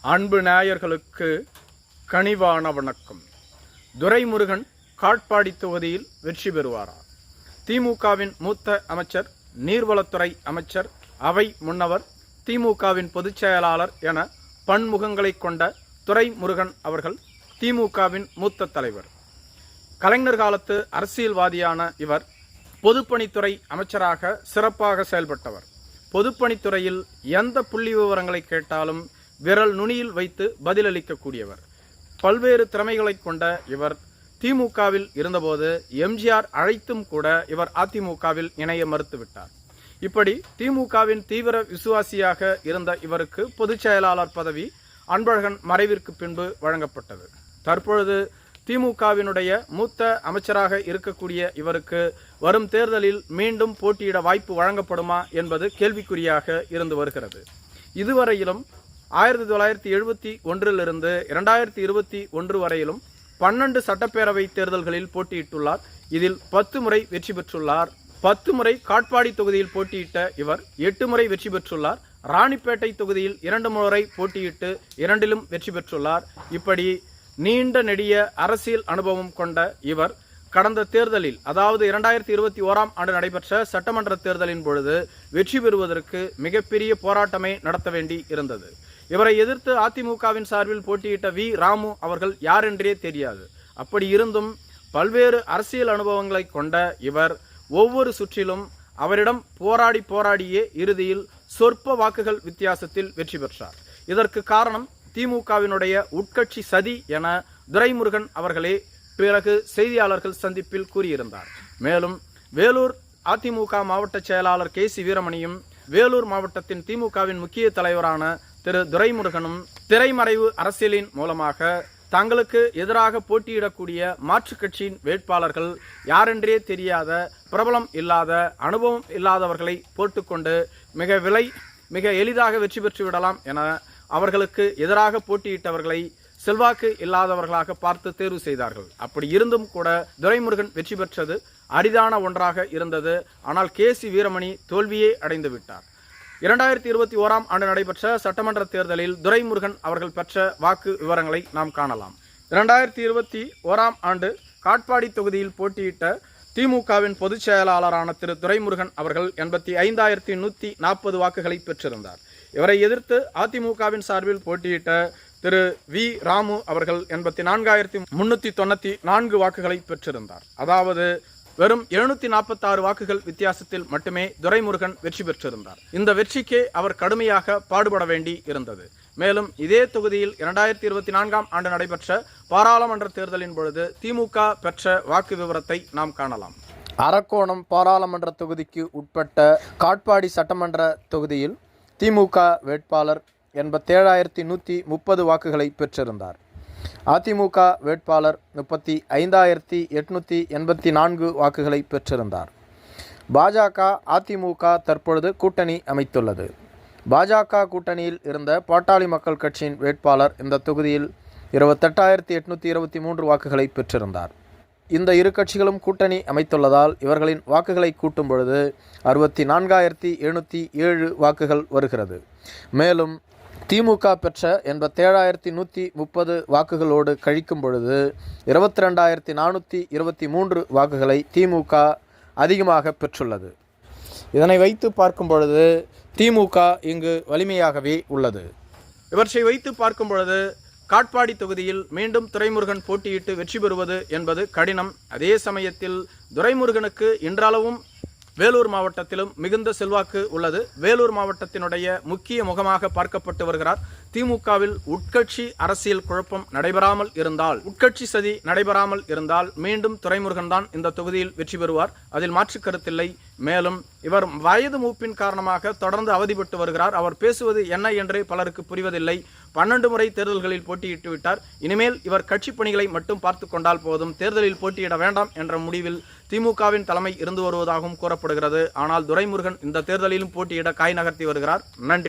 அன்பு நேயர்களுக்கு கனிவான வணக்கம். துரைமுருகன் காட்பாடி தொகுதியில் வெற்றி பெறுவாரா? திமுகவின் மூத்த அமைச்சர் நீர்வளத்துறை அமைச்சர் அவை முன்னவர் திமுகவின் பொதுச் செயலாளர் என பன்முகங்களை கொண்ட துரைமுருகன் அவர்கள் திமுகவின் மூத்த தலைவர். கலைஞர் காலத்து அரசியல்வாதியான இவர் பொதுப்பணித்துறை அமைச்சராக சிறப்பாக செயல்பட்டவர். பொதுப்பணித்துறையில் எந்த புள்ளி விவரங்களை கேட்டாலும் விரல் நுனியில் வைத்து பதிலளிக்கக்கூடியவர். பல்வேறு திறமைகளை கொண்ட இவர் திமுகவில் இருந்தபோது எம்ஜிஆர் அழைத்தும் கூட இவர் அதிமுகவில் இணைய மறுத்துவிட்டார். இப்படி திமுகவின் தீவிர விசுவாசியாக இருந்த இவருக்கு பொதுச் செயலாளர் பதவி அன்பழகன் மறைவிற்கு பின்பு வழங்கப்பட்டது. தற்பொழுது திமுகவினுடைய மூத்த அமைச்சராக இருக்கக்கூடிய இவருக்கு வரும் தேர்தலில் மீண்டும் போட்டியிட வாய்ப்பு வழங்கப்படுமா என்பது கேள்விக்குறியாக இருந்து வருகிறது. இதுவரையிலும் ஆயிரத்தி தொள்ளாயிரத்தி எழுபத்தி ஒன்றிலிருந்து இரண்டாயிரத்தி இருபத்தி ஒன்று வரையிலும் பன்னெண்டு சட்டப்பேரவை தேர்தல்களில் போட்டியிட்டுள்ளார். இதில் பத்து முறை வெற்றி பெற்றுள்ளார். பத்து முறை காட்பாடி தொகுதியில் போட்டியிட்ட இவர் எட்டு முறை வெற்றி பெற்றுள்ளார். ராணிப்பேட்டை தொகுதியில் இரண்டு முறை போட்டியிட்டு இரண்டிலும் வெற்றி பெற்றுள்ளார். இப்படி நீண்ட நெடிய அரசியல் அனுபவம் கொண்ட இவர் கடந்த தேர்தலில் அதாவது இரண்டாயிரத்தி இருபத்தி ஓராம் ஆண்டு நடைபெற்ற சட்டமன்ற தேர்தலின் பொழுது வெற்றி பெறுவதற்கு மிகப்பெரிய போராட்டமே நடத்த வேண்டி இருந்தது. இவரை எதிர்த்து அதிமுகவின் சார்பில் போட்டியிட்ட வி. ராமு அவர்கள் யார் என்றே தெரியாது. அப்படி இருந்தும் பல்வேறு அரசியல் அனுபவங்களை கொண்ட இவர் ஒவ்வொரு சுற்றிலும் அவரிடம் போராடி போராடியே இறுதியில் சொற்ப வாக்குகள் வித்தியாசத்தில் வெற்றி பெற்றார். இதற்கு காரணம் திமுகவினுடைய உட்கட்சி சதி என துரைமுருகன் அவர்களே பிறகு செய்தியாளர்கள் சந்திப்பில் கூறியிருந்தார். மேலும் வேலூர் அதிமுக மாவட்ட செயலாளர் கே. சி. வீரமணியும் வேலூர் மாவட்டத்தின் திமுகவின் முக்கிய தலைவரான திரு துரைமுருகனும் திரைமறைவு அரசியலின் மூலமாக தங்களுக்கு எதிராக போட்டியிடக்கூடிய மாற்றுக் கட்சியின் வேட்பாளர்கள் யாரென்றே தெரியாத பிரபலம் இல்லாத அனுபவம் இல்லாதவர்களை போட்டுக்கொண்டு மிக விலை மிக எளிதாக வெற்றி பெற்று விடலாம் என அவர்களுக்கு எதிராக போட்டியிட்டவர்களை செல்வாக்கு இல்லாதவர்களாக பார்த்து தேர்வு செய்தார்கள். அப்படி இருந்தும் கூட துரைமுருகன் வெற்றி பெற்றது அரிதான ஒன்றாக இருந்தது. ஆனால் கே சி வீரமணி தோல்வியே அடைந்து விட்டார். இரண்டாயிரத்தி இருபத்தி ஓராம் ஆண்டு நடைபெற்ற சட்டமன்ற தேர்தலில் துரைமுருகன் அவர்கள் பெற்ற வாக்கு விவரங்களை நாம் காணலாம். இரண்டாயிரத்தி இருபத்தி ஓராம் ஆண்டு காட்பாடி தொகுதியில் போட்டியிட்ட திமுகவின் பொதுச் செயலாளரான திரு துரைமுருகன் அவர்கள் எண்பத்தி ஐந்தாயிரத்தி நூற்றி நாற்பது வாக்குகளை பெற்றிருந்தார். இவரை எதிர்த்து அதிமுகவின் சார்பில் போட்டியிட்ட திரு வி ராமு அவர்கள் எண்பத்தி நான்காயிரத்தி முன்னூற்றி தொண்ணூற்றி நான்கு வாக்குகளை பெற்றிருந்தார். அதாவது வெறும் எழுநூத்தி நாற்பத்தாறு வாக்குகள் வித்தியாசத்தில் மட்டுமே துரைமுருகன் வெற்றி பெற்றிருந்தார். இந்த வெற்றிக்கே அவர் கடுமையாக பாடுபட வேண்டி இருந்தது. மேலும் இதே தொகுதியில் இரண்டாயிரத்தி இருபத்தி நான்காம் ஆண்டு நடைபெற்ற பாராளுமன்ற தேர்தலின் பொழுது திமுக பெற்ற வாக்கு விவரத்தை நாம் காணலாம். அரக்கோணம் பாராளுமன்ற தொகுதிக்கு உட்பட்ட காட்பாடி சட்டமன்ற தொகுதியில் திமுக வேட்பாளர் எண்பத்தேழாயிரத்தி நூற்றி முப்பது வாக்குகளை பெற்றிருந்தார். அதிமுக வேட்பாளர் முப்பத்தி ஐந்தாயிரத்தி எட்நூற்றி எண்பத்தி நான்கு வாக்குகளை பெற்றிருந்தார். பாஜக அதிமுக தற்பொழுது கூட்டணி அமைத்துள்ளது. பாஜக கூட்டணியில் இருந்த பாட்டாளி மக்கள் கட்சியின் வேட்பாளர் இந்த தொகுதியில் இருபத்தெட்டாயிரத்தி எட்நூற்றி இருபத்தி மூன்று வாக்குகளை பெற்றிருந்தார். இந்த இரு கட்சிகளும் கூட்டணி அமைத்துள்ளதால் இவர்களின் வாக்குகளை கூட்டும் பொழுது அறுபத்தி நான்காயிரத்தி எழுநூற்றி ஏழு வாக்குகள் வருகிறது. மேலும் திமுக பெற்ற எண்பத்தேழாயிரத்தி நூற்றி முப்பது வாக்குகளோடு கழிக்கும் பொழுது இருபத்தி ரெண்டாயிரத்தி நானூற்றி இருபத்தி மூன்று வாக்குகளை திமுக அதிகமாக பெற்றுள்ளது. இதனை வைத்து பார்க்கும் பொழுது திமுக இங்கு வலிமையாகவே உள்ளது. இவற்றை வைத்து பார்க்கும் பொழுது காட்பாடி தொகுதியில் மீண்டும் துரைமுருகன் போட்டியிட்டு வெற்றி பெறுவது என்பது கடினம். அதே சமயத்தில் துரைமுருகனுக்கு இன்றளவும் வேலூர் மாவட்டத்திலும் மிகுந்த செல்வாக்கு உள்ளது. வேலூர் மாவட்டத்தினுடைய முக்கிய முகமாக பார்க்கப்பட்டு வருகிறார். திமுகவில் உட்கட்சி அரசியல் குழப்பம் நடைபெறாமல் இருந்தால் உட்கட்சி சதி நடைபெறாமல் இருந்தால் மீண்டும் துரைமுருகன் தான் இந்த தொகுதியில் வெற்றி பெறுவார். அதில் மாற்று கருத்தில்லை. மேலும் இவர் வயது மூப்பின் காரணமாக தொடர்ந்து அவதிப்பட்டு வருகிறார். அவர் பேசுவது என்ன என்றே பலருக்கு புரிவதில்லை. பன்னெண்டு முறை தேர்தல்களில் போட்டியிட்டு விட்டார். இனிமேல் இவர் கட்சி பணிகளை மட்டும் பார்த்து கொண்டால் போதும். தேர்தலில் போட்டியிட வேண்டாம் என்ற முடிவில் திமுகவின் தலைமை இருந்து வருவதாகவும் கூறப்படுகிறது. ஆனால் துரைமுருகன் இந்த தேர்தலிலும் போட்டியிட காய் நகர்த்தி வருகிறார். நன்றி.